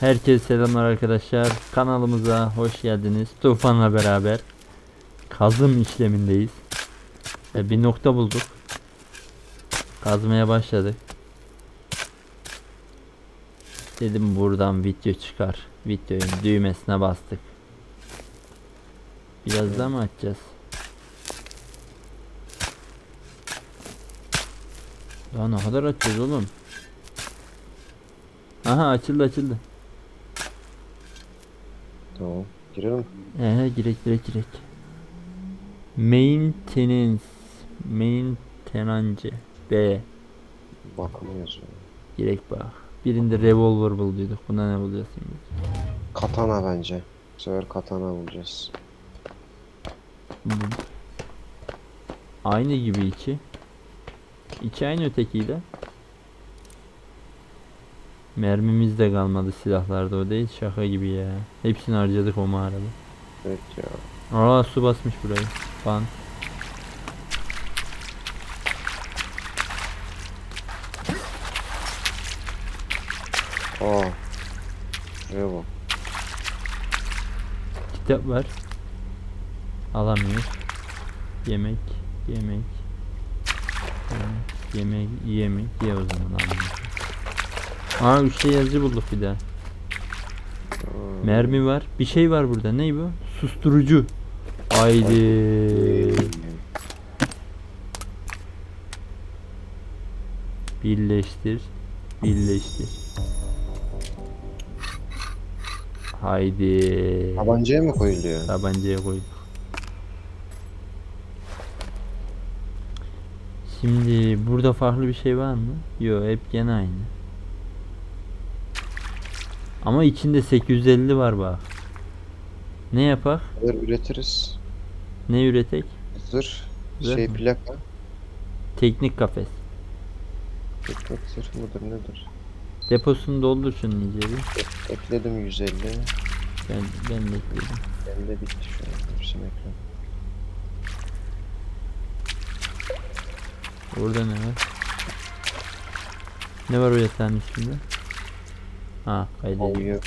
Herkese selamlar arkadaşlar. Kanalımıza hoş geldiniz. Tufan'la beraber kazım işlemindeyiz. E, bir nokta bulduk. Kazmaya başladık. Dedim buradan video çıkar. Videonun düğmesine bastık. Biraz daha mı açacağız? Daha ne kadar açacağız oğlum? Aha açıldı açıldı. Tamam. Girelim. Ee, girek girek girek. Maintenance. Maintenance. B. Bakım yazıyor. Girek bak. Birinde revolver bulduyduk. Bunda ne bulacağız şimdi? Katana bence. Bu sefer katana bulacağız. Bu- Aynı gibi içi. İçi aynı ötekiyle. Mermimiz de kalmadı silahlarda o değil şaka gibi ya. Hepsini harcadık o mağarada. Evet ya. Aa su basmış burayı. Fan. Aa. Şuraya bak. Kitap var. Alamıyoruz. Yemek, yemek. Yemek, yemek, yemek. Ye o zaman alamıyoruz. Aa üçte yazıcı bulduk bir daha. Mermi var. Bir şey var burada. Ne bu? Susturucu. Haydi. Birleştir. Birleştir. Haydi. Tabancaya mı koyuluyor? Tabancaya koyduk. Şimdi burada farklı bir şey var mı? Yok hep gene aynı. Ama içinde 850 var bak. Ne yapak? Kadar üretiriz. Ne üretek? Zırh Şey mı? plaka. Teknik kafes. Teknik zırh mıdır nedir? Deposunu doldur şunun iyice bir. Ekledim 150. Ben, ben de ekledim. Bende bitti şu an. Hepsini ekledim. Orada ne var? Ne var o yatağın üstünde? Ha kaydediyor. Avıyor.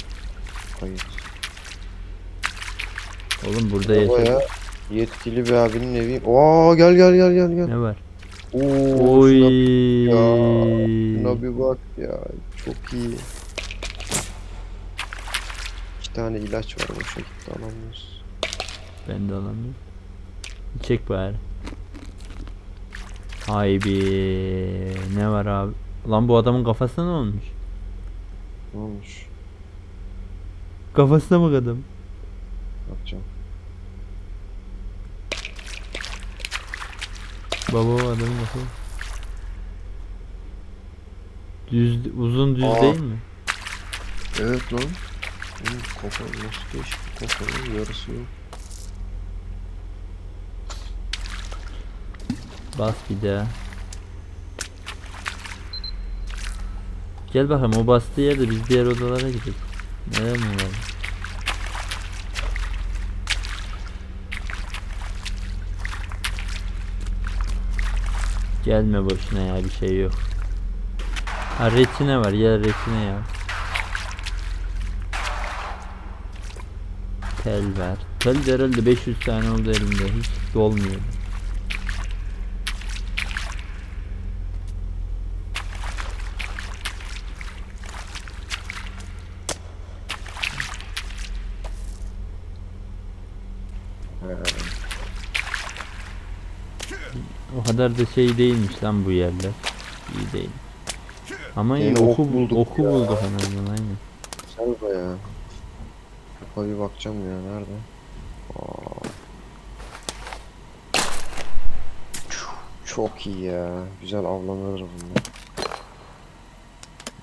Kayıt. Oğlum burada Baba yaşa. ya. Yetkili bir abinin evi. Oo gel gel gel gel gel. Ne var? Oo, Oy. şuna bir bak ya. Çok iyi. İki tane ilaç var boşa gitti alamıyoruz. Ben de alamıyorum. Çek bari. Hay bir ne var abi? Lan bu adamın kafasına ne olmuş? Ne olmuş? Kafasına bak adam. Bakacağım. Baba o adamın kafası. Düz uzun düz Aa. değil mi? Evet lan. Oğlum kafa nasıl değişik bir kafanın yarısı yok. Bas bir daha. Gel bakalım o bastığı yerde biz diğer odalara gidelim. Neler mi var? Gelme boşuna ya bir şey yok. Ha reçine var gel reçine ya. Tel ver. Tel de herhalde 500 tane oldu elimde hiç dolmuyor. He. O kadar da şey değilmiş lan bu yerler. İyi değil. Ama iyi oku, ok bulduk oku ya. bulduk en azından aynen. Güzel baya. Kafa bir bakacağım ya nerede? Aa. Çok iyi ya. Güzel avlanır bunlar.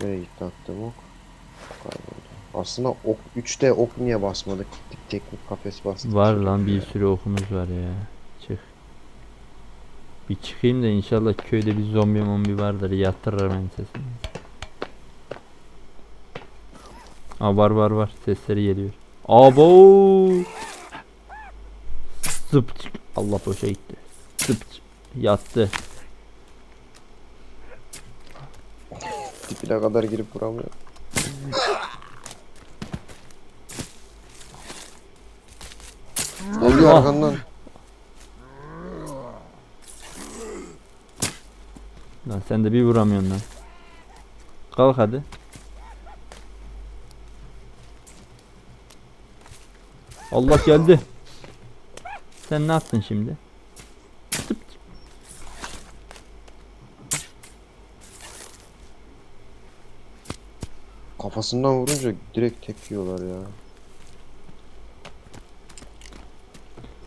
Nereye gitti attığım ok? Kayboldu. Aslında ok 3'te ok niye basmadık? Gittik teknik kafes bastık. Var lan bir sürü okumuz var ya. Bir çıkayım da inşallah köyde bir zombi mombi vardır yattırır ben sesini. Aa var var var sesleri geliyor. Abo! Zıpçık. Allah boşa gitti. Zıpçık. Yattı. Dibine kadar girip vuramıyor. Oluyor ah. arkandan. Lan sen de bir vuramıyorsun lan. Kalk hadi. Allah geldi. Sen ne yaptın şimdi? Tıp tıp. Kafasından vurunca direkt tek yiyorlar ya.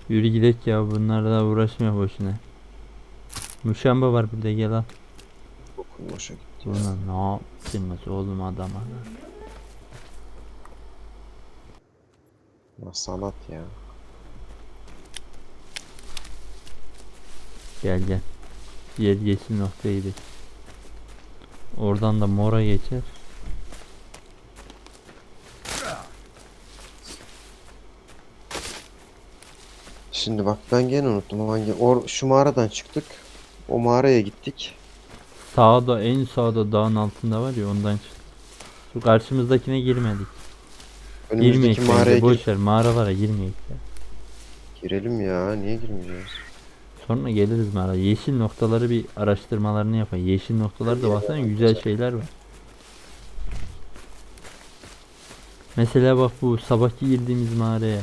Yürü gidek ya bunlarla uğraşmıyor boşuna. Muşamba var burada gel al. Boşa gitti. Buna ne yaptınız oğlum adama? Ya sanat ya. Gel gel. Yer noktaya gidelim. Oradan da mora geçer. Şimdi bak ben gene unuttum hangi or şu mağaradan çıktık. O mağaraya gittik. Sağda en sağda dağın altında var ya ondan çık. Şu karşımızdakine girmedik. Girmeyek Önümüzdeki mağaraya bence gir- boş ver mağaralara girmeyek ya. girelim ya. Niye girmeyeceğiz? Sonra geliriz mağara. Yeşil noktaları bir araştırmalarını yapayım. Yeşil noktalarda baksana güzel şeyler var. Mesela bak bu sabahki girdiğimiz mağaraya.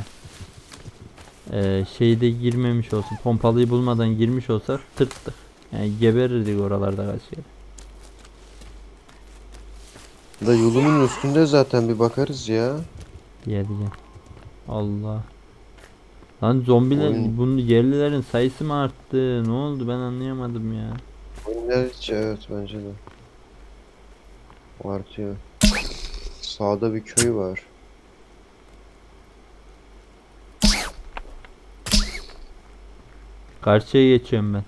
Ee, şeyde girmemiş olsun. Pompalıyı bulmadan girmiş olsak tırttık. Yani geberirdik oralarda kaç kere. Da yolumun üstünde zaten bir bakarız ya. Gel gel. Allah. Lan zombiler Oyun- bunun yerlilerin sayısı mı arttı? Ne oldu ben anlayamadım ya. Oyunlar hiç evet bence de. Artıyor. Sağda bir köy var. Karşıya geçiyorum ben.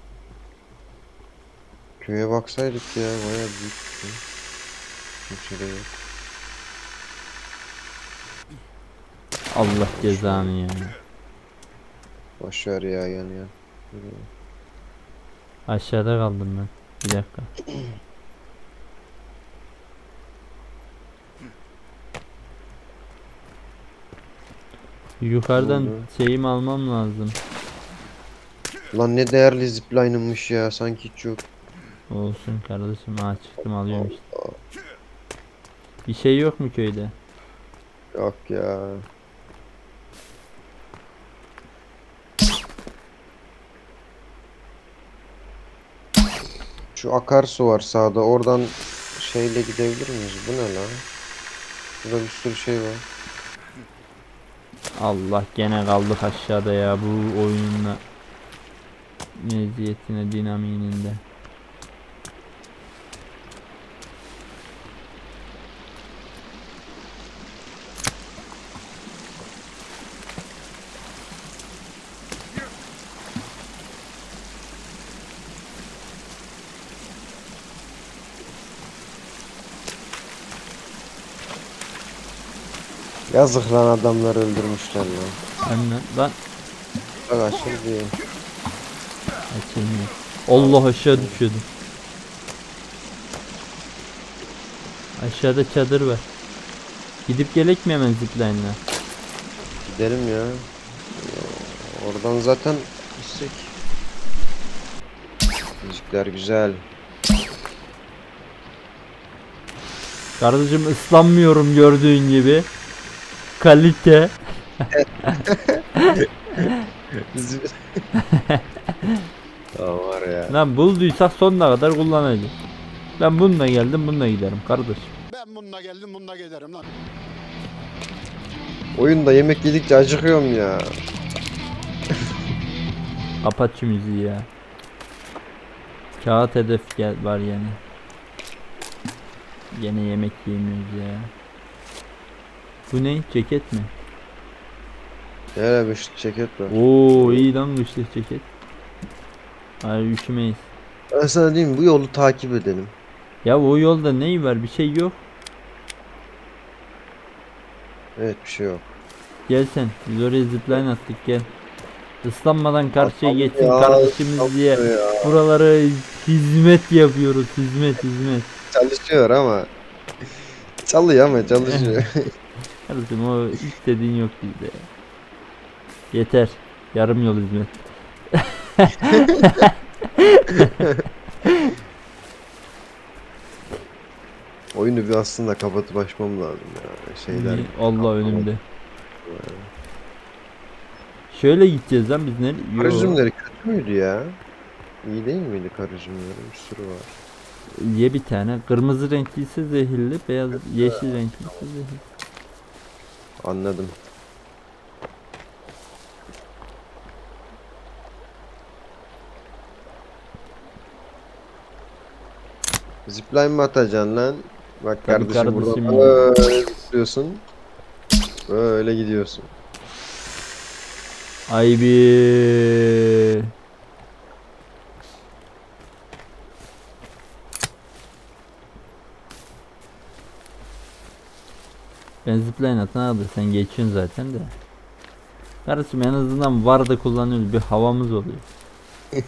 Köye baksaydık ya bayağı büyük. Kimse de yok. Allah cezanı ya. Boş ver ya yani ya. Yürü. Aşağıda kaldım ben. Bir dakika. Yukarıdan oldu? şeyimi almam lazım. Lan ne değerli zipline'ınmış ya sanki hiç yok. Olsun kardeşim. Aa çıktım alıyorum işte. Bir şey yok mu köyde? Yok ya. Şu akarsu var sağda. Oradan şeyle gidebilir miyiz? Bu ne lan? Burada bir sürü şey var. Allah gene kaldık aşağıda ya bu oyunla meziyetine dinamiğinde. Yazık lan adamları öldürmüşler lan. Anne lan Bak aşırı değil. açılmıyor. Allah aşağı düşüyordum. Aşağıda çadır var. Gidip gelek mi hemen zipline'la? Gidelim ya. Oradan zaten gitsek. Müzikler güzel. Kardeşim ıslanmıyorum gördüğün gibi. Kalite. Tamam var ya. Lan bulduysak sonuna kadar kullanacağız. Ben bununla geldim bununla giderim kardeşim. Ben bununla geldim bununla giderim lan. Oyunda yemek yedikçe acıkıyorum ya. Kapat şu müziği ya. Kağıt hedef gel var yani. Gene yemek yemiyoruz ya. Bu ne? Ceket mi? Bir şu ceket var. Oo iyi lan kışlık ceket. Hayır üşümeyiz. Ben sana diyeyim bu yolu takip edelim. Ya o yolda ne var? Bir şey yok. Evet bir şey yok. Gel sen. Biz oraya zipline attık gel. Islanmadan karşıya geçsin ya, kardeşimiz diye. Ya, Buralara hizmet yapıyoruz. Hizmet hizmet. çalışıyor ama. Çalıyor ama çalışıyor. Kardeşim o istediğin yok bizde. ya. Yeter. Yarım yol hizmet. Oyunu bir aslında kapatıp açmam lazım ya. Şeyler. Niye? Allah önümde. Şöyle gideceğiz lan biz nereye? Yo. Kar üzümleri kötü müydü ya? İyi değil miydi kar üzümleri? Bir sürü var. Ye bir tane. Kırmızı renkliyse zehirli, beyaz yeşil renkliyse zehirli. Anladım. Zipline mi atacaksın lan? Bak Tabii kardeşim, kardeşim buradan böyle gidiyorsun. Böyle gidiyorsun. Ay bir. Ben zipline atan aldı. Sen geçiyorsun zaten de. Kardeşim en azından var da kullanıyoruz. Bir havamız oluyor.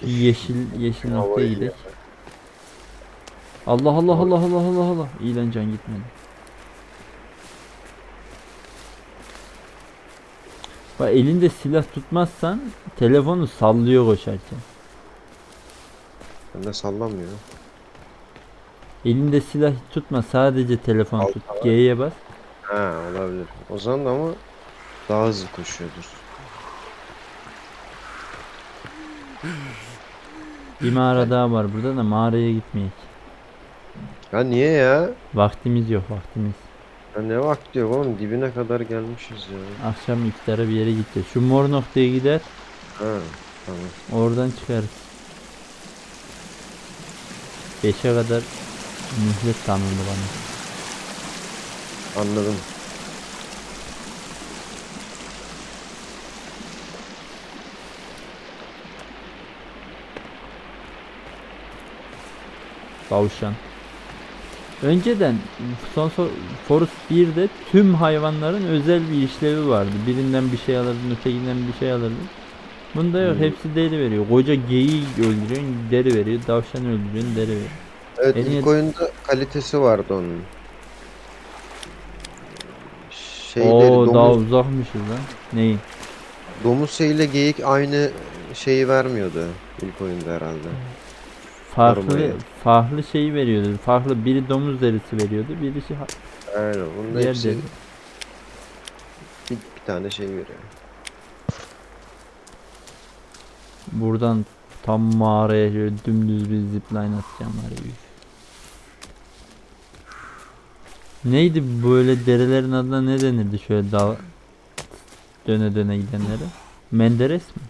Şu yeşil yeşil noktaya gidelim. Allah Allah Allah Allah Allah Allah. İyi lan can gitmedi. Bak elinde silah tutmazsan telefonu sallıyor koşarken. Ben de sallamıyor. Elinde silah tutma sadece telefon Al- tut. G'ye bas. Ha olabilir. O zaman da ama daha hızlı koşuyordur. Bir mağara daha var burada da mağaraya gitmeyek. Ya niye ya? Vaktimiz yok vaktimiz. Ya ne vakti yok oğlum dibine kadar gelmişiz ya. Akşam iftara bir yere gideceğiz. Şu mor noktaya gider Ha tamam. oradan çıkarız. 5'e kadar mühlet tanındı bana. Anladım. Tavşan. Önceden son so- Forest 1'de tüm hayvanların özel bir işlevi vardı. Birinden bir şey alırdın, ötekinden bir şey alırdın. Bunda yok. Hmm. Hepsi deri veriyor. Koca geyiği öldürüyorsun, deri veriyor. Tavşan öldürüyorsun, deri veriyor. Evet Eline- ilk oyunda kalitesi vardı onun. Şeyleri Oo daha domuz, uzakmışız lan. Neyi? domuz şeyle geyik aynı şeyi vermiyordu ilk oyunda herhalde. Farklı Korumaya. farklı şeyi veriyordu. Farklı biri domuz derisi veriyordu, biri şey Aynen bunda diğer hepsi deri. bir, bir tane şey veriyor. Buradan tam mağaraya şöyle dümdüz bir zipline atacağım var ya. üf. Neydi böyle derelerin adına ne denirdi şöyle dal döne döne gidenlere? Menderes mi?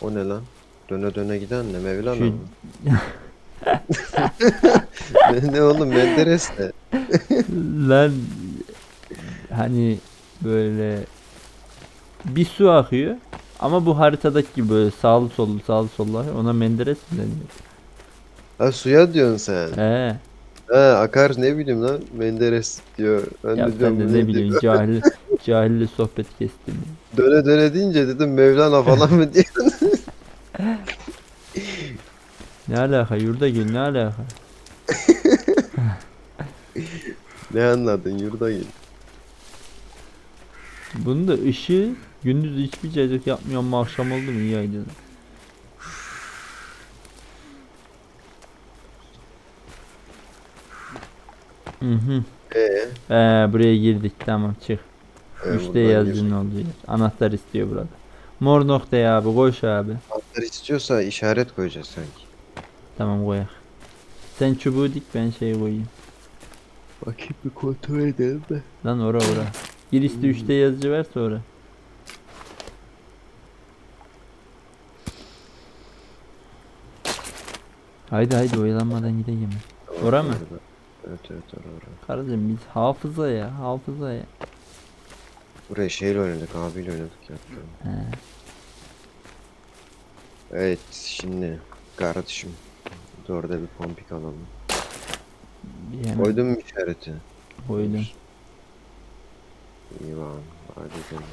O ne lan? Döne döne giden ne Mevlana Şu- mı? ne, ne oğlum Menderes ne? Lan hani böyle bir su akıyor ama bu haritadaki gibi böyle sağlı sollu sağlı sollu. Ona Menderes mi deniyor? Ha suya diyorsun sen. He. Ha akar ne bileyim lan Menderes diyor. Ben Ya de diyorum de bu ne diyor. biliyorsun cahil cahille sohbet kestim. Döne döne deyince dedim Mevlana falan mı diye. Ne alaka yurda gel ne alaka? ne anladın yurda gel. Bunun da ışığı gündüz hiçbir cacık yapmıyor ama akşam oldu mu iyi aydın. Hı hı. Ee, Ee, buraya girdik tamam çık. e, Üçte buradan yazdığın olduğu yer. Anahtar istiyor burada. Mor noktaya abi koş abi. Anahtar istiyorsa işaret koyacağız sanki. Tamam koyak. Sen çubuğu dik ben şey koyayım. Bakayım bir kontrol edelim de. Lan ora ora. Girişte üçte yazıcı ver sonra. Haydi haydi oyalanmadan gidelim. Ora mı? Evet evet ora ora. Kardeşim biz hafıza ya hafıza ya. Buraya şeyle oynadık abiyle oynadık ya. He. Evet şimdi kardeşim. Orada bir pompik alalım. Bir hemen Koydun mu işareti? koydum. İyi lan. Hadi gidelim.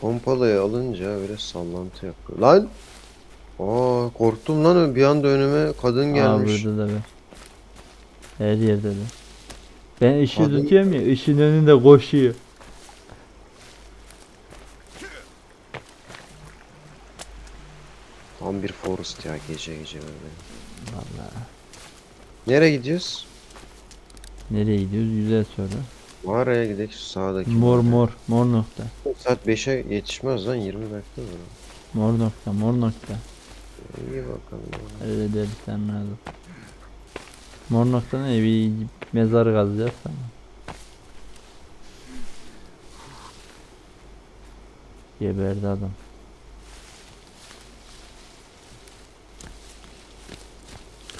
Pompalıyı alınca böyle sallantı yapıyor. Lan! Aa korktum lan bir anda önüme kadın Aa gelmiş. burada da. Her yerde de. Ben ışığı Hadi. tutuyorum ya ışığın önünde koşuyor. Tam bir forest ya gece gece böyle. Vallahi. Nereye gidiyoruz? Nereye gidiyoruz? Güzel soru. Mağaraya gidelim şu sağdaki. Mor mağaraya. mor. Mor nokta. Saat 5'e yetişmez lan 20 dakika var. Mor nokta. Mor nokta. İyi bakalım. Öyle dersen lazım. Mor nokta ne? Bir mezar kazacağız tamam. Geberdi adam.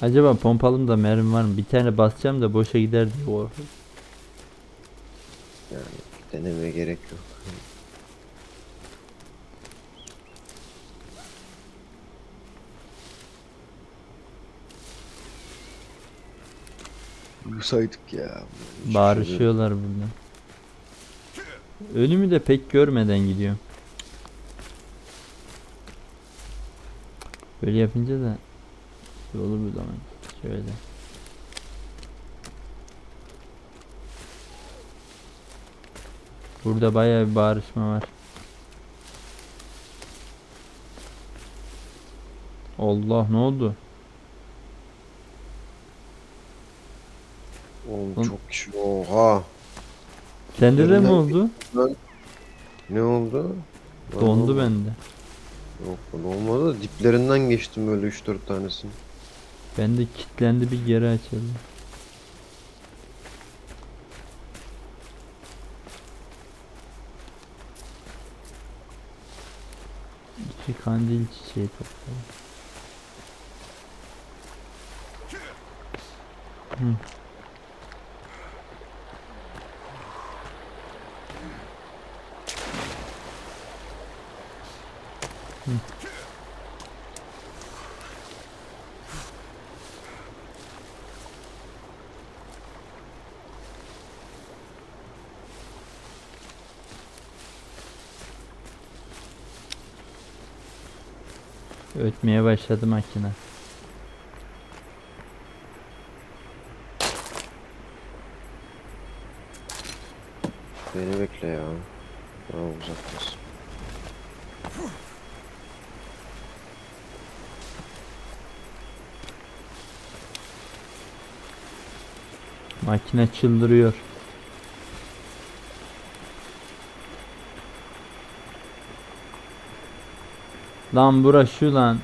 Acaba pompalımda mermi var mı? Bir tane basacağım da boşa gider diye korkuyorum. Denemeye gerek yok. Uyusaydık ya. Bağırışıyorlar burada. Önümü de pek görmeden gidiyorum. Böyle yapınca da yolu bu zaman. Şöyle. Burada bayağı bir bağırışma var. Allah ne oldu? Oğlum Oğlum- çok kişi. Oha. Sende de mi Önünden oldu? Ne oldu? Lan Dondu oğlum, bende. Yok lan olmadı da diplerinden geçtim böyle 3-4 tanesini. Bende kilitlendi bir geri açıldı. İki kandil çiçeği topladım. Hı. Ötmeye başladı makine. Beni bekle ya. Daha uzaktasın. Makine çıldırıyor. Lan bura şu lan.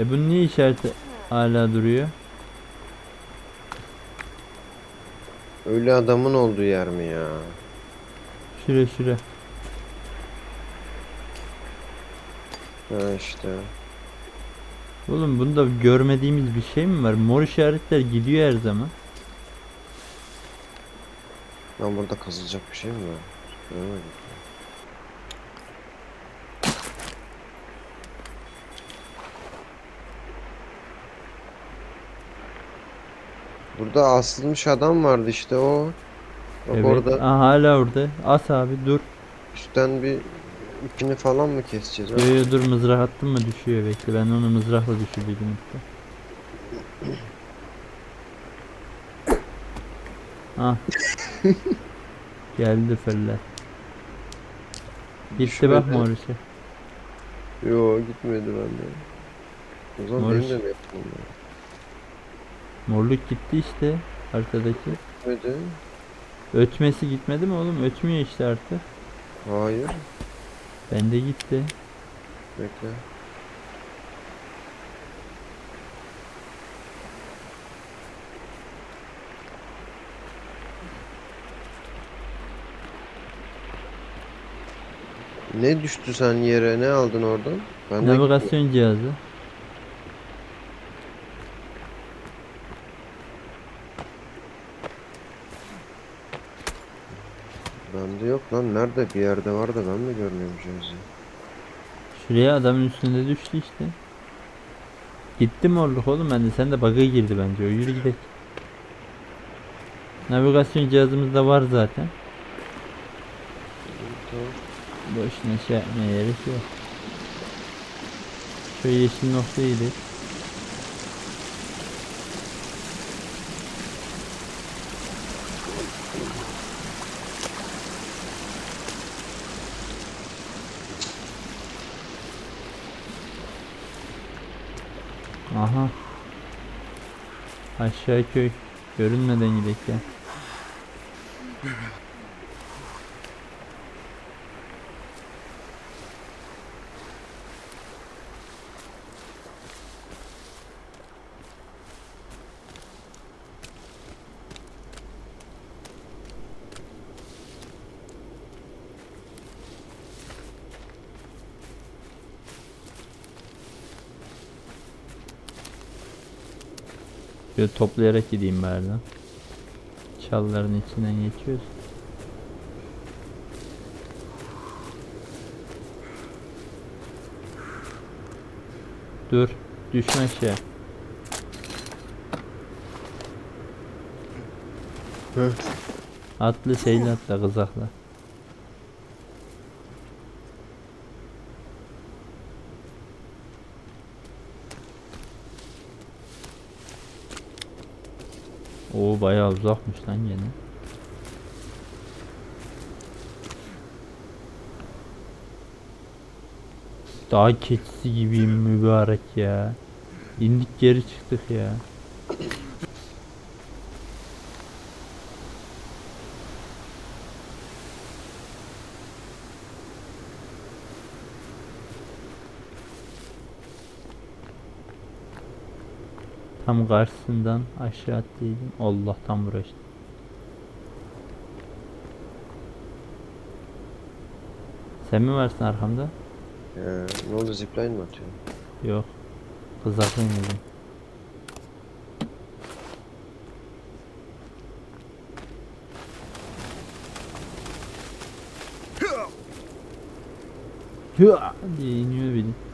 E bunun niye işareti hala duruyor? Öyle adamın olduğu yer mi ya? Şure şure. Ha işte. Oğlum bunda görmediğimiz bir şey mi var? Mor işaretler gidiyor her zaman. Lan burada kazılacak bir şey mi var? Göremedim. Burada asılmış adam vardı işte o. Bak evet. orada Aa, hala orada. As abi dur. üstten bir ipini falan mı keseceğiz? Yo, yo, dur mızrak attın mı düşüyor bekle. Ben onu mızrakla düşürdüm işte. Ah. Geldi feller. Gitti bak Düşmedi. mor işe. Yo gitmedi bende. O zaman Morris. benim de mi lazım? Morluk gitti işte. Arkadaki. Gitmedi. Ötmesi gitmedi mi oğlum? Ötmüyor işte artık. Hayır. Bende gitti. Bekle. Ne düştü sen yere? Ne aldın oradan? Ben Navigasyon cihazı. Bende yok lan. Nerede? Bir yerde var da ben mi görmüyorum cihazı? Şuraya adamın üstünde düştü işte. Gitti morluk oğlum bende. Sen de bug'a girdi bence. O yürü gidelim. Navigasyon cihazımız da var zaten. Boşuna şey yapmaya gerek yok. Şu yeşil noktayı gidelim. Aha. Aşağı köy. Görünmeden gidelim ya. Böyle toplayarak gideyim bari lan. Çalların içinden geçiyoruz. Dur. Düşme aşağı. Atlı şeyle atla kızakla. Oo bayağı uzakmış lan gene. Dağ keçisi gibiyim mübarek ya. İndik geri çıktık ya. Tam karşısından aşağı attıydım. Allah tam uğraştı. Sen mi varsın arkamda? Ee, ne oldu zipline mi atıyor? Yok. Kızaklı dedim. Hıa diye iniyor biri.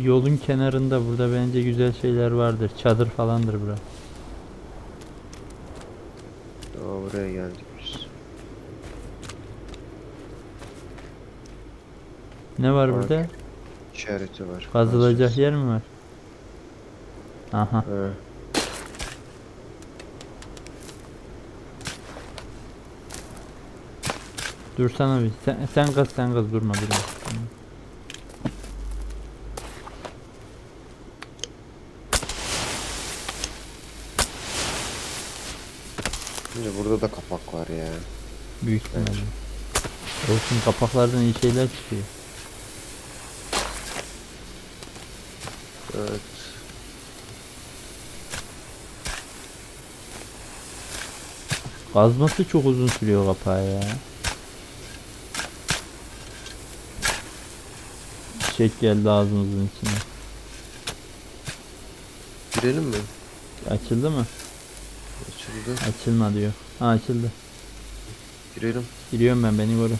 Yolun kenarında burada bence güzel şeyler vardır. Çadır falandır bura. Aa buraya geldik biz. Ne var Bak. burada? İşareti var. Kazılacak yer mi var? Aha. He. Dursana bir. Sen, sen kaz sen kaz durma durma. Şimdi burada da kapak var ya. Büyük ihtimalle. Olsun kapaklardan iyi şeyler çıkıyor. Evet. Kazması çok uzun sürüyor kapağı ya. Çiçek geldi ağzımızın içine. Girelim mi? Açıldı mı? Açıldı. Açılma diyor. Ha açıldı. Girelim. Giriyorum ben beni koru.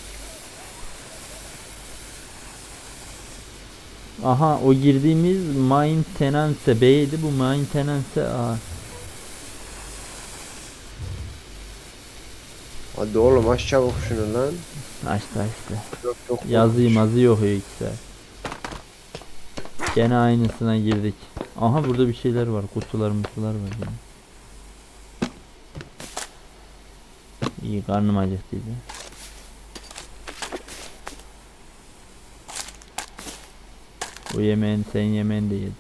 Aha o girdiğimiz maintenance B'ydi bu maintenance A. Hadi oğlum aç çabuk şunu lan. Açtı açtı. Yok yok. Yazıyı mazı yok iki saat. Gene aynısına girdik. Aha burada bir şeyler var. Kutular mutular var yani. İyi karnım acıktıydı. O yemeğin sen yemeğini de yedin.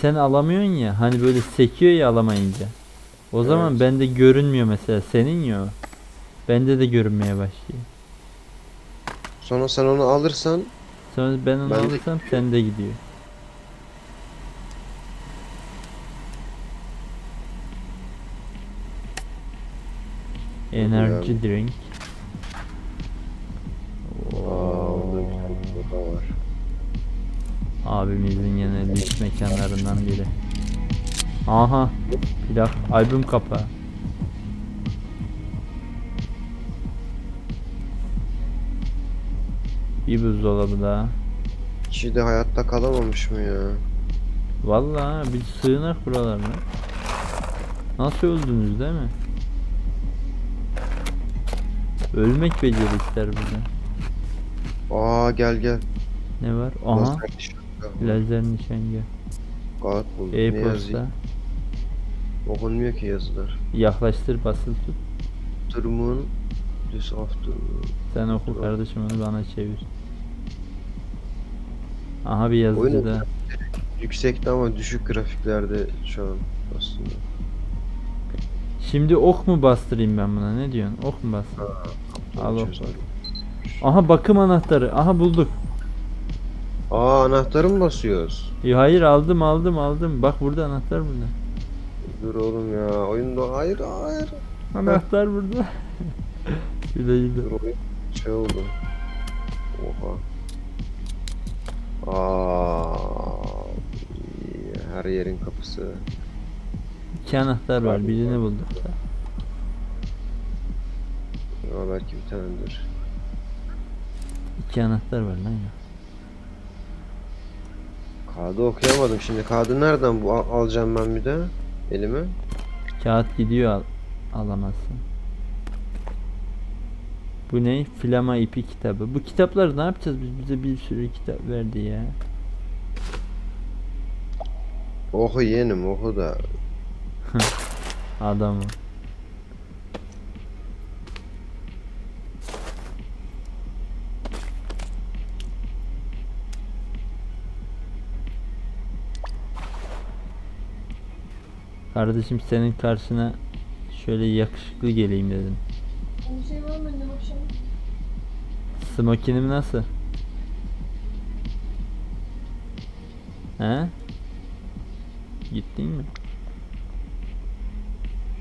Sen alamıyorsun ya hani böyle sekiyor ya alamayınca. O zaman Evet. bende görünmüyor mesela senin ya. Bende de görünmeye başlıyor. Sonra sen onu alırsan Sonra ben onu Ben de alırsam sende gidiyor. Energy Yani. drink. Var. Abimizin yine lüks mekanlarından biri. Aha. Plak. Albüm kapağı. Bir buzdolabı daha. Kişi de hayatta kalamamış mı ya? Vallahi bir sığınak buralar lan. Nasıl öldünüz değil mi? Ölmek becerikler burada. Aa gel gel. Ne var? Aha. Lazer nişangahı. Lazer nişangahı. Kağıt buldum. E-posta. Okunmuyor ki yazılar. Yaklaştır basılı tut. Afternoon. This afternoon. Sen oku kardeşim onu bana çevir. Aha bir yazıcı Oyun da. Yüksekte ama düşük grafiklerde şu an aslında. Şimdi ok mu bastırayım ben buna ne diyorsun? Ok mu bas? Al. Aha bakım anahtarı. Aha bulduk. Aa anahtarı mı basıyoruz? Yo, hayır aldım aldım aldım. Bak burada anahtar burada. Dur oğlum ya. Oyunda hayır hayır. Anahtar burada. Güle güle. Dur oyun şey oldu. Oha. Aa, her yerin kapısı. İki anahtar var. Birini bulduk. da. Ya belki bir tanedir. İki anahtar var lan ya. Kağıdı okuyamadım şimdi. Kağıdı nereden bu al- alacağım ben bir de? Elime. Kağıt gidiyor al alamazsın. Bu ne? Flama ipi kitabı. Bu kitapları ne yapacağız biz? Bize bir sürü kitap verdi ya. Oku yeğenim oku da. Adamı. Kardeşim senin karşına şöyle yakışıklı geleyim dedim. Bir şey var mı anne akşam? Smokinim nasıl? He? Gittin mi?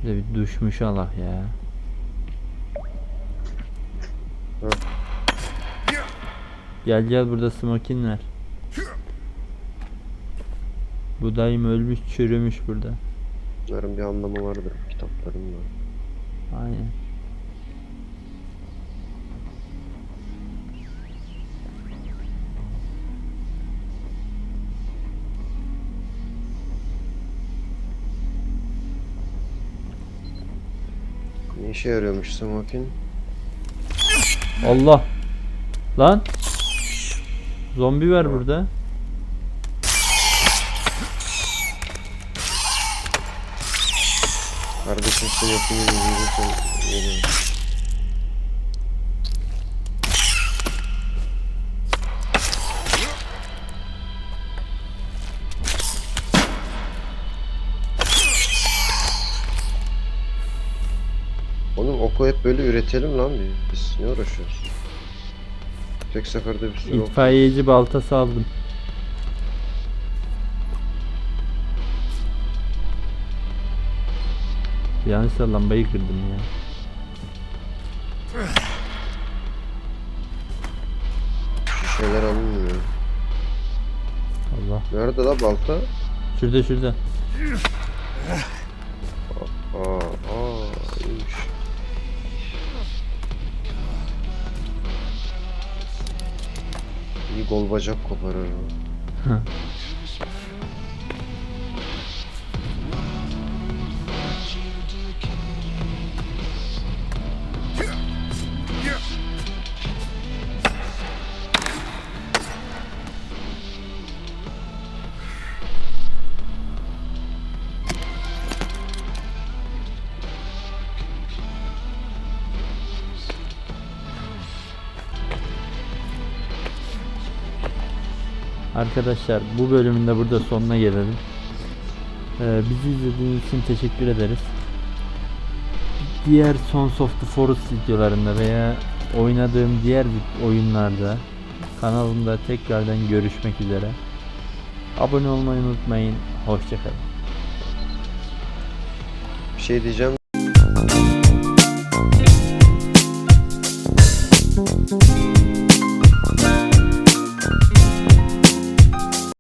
Şöyle bir duşmuş Allah ya. Gel gel burada smokin var. Bu dayım ölmüş çürümüş burada. Bunların bir anlamı vardır kitapların da. Aynen. Ne işe yarıyormuş smokin? Allah. Lan. Zombi var burada. Kardeşim yüzünden geliyor. Oğlum oku hep böyle üretelim lan biz. Biz ne uğraşıyoruz? Tek seferde bir sürü ok. İtfaiyeci baltası aldım. Yanlışla lambayı kırdım ya. Şişeler alınmıyor. Allah. Nerede la balta? Şurada şurada. Aa, aa, iyiymiş. İyi gol bacak koparır Arkadaşlar bu bölümün de burada sonuna gelelim. Ee, bizi izlediğiniz için teşekkür ederiz. Diğer Sons of the Forest videolarında veya oynadığım diğer oyunlarda kanalımda tekrardan görüşmek üzere. Abone olmayı unutmayın. Hoşçakalın. Bir şey diyeceğim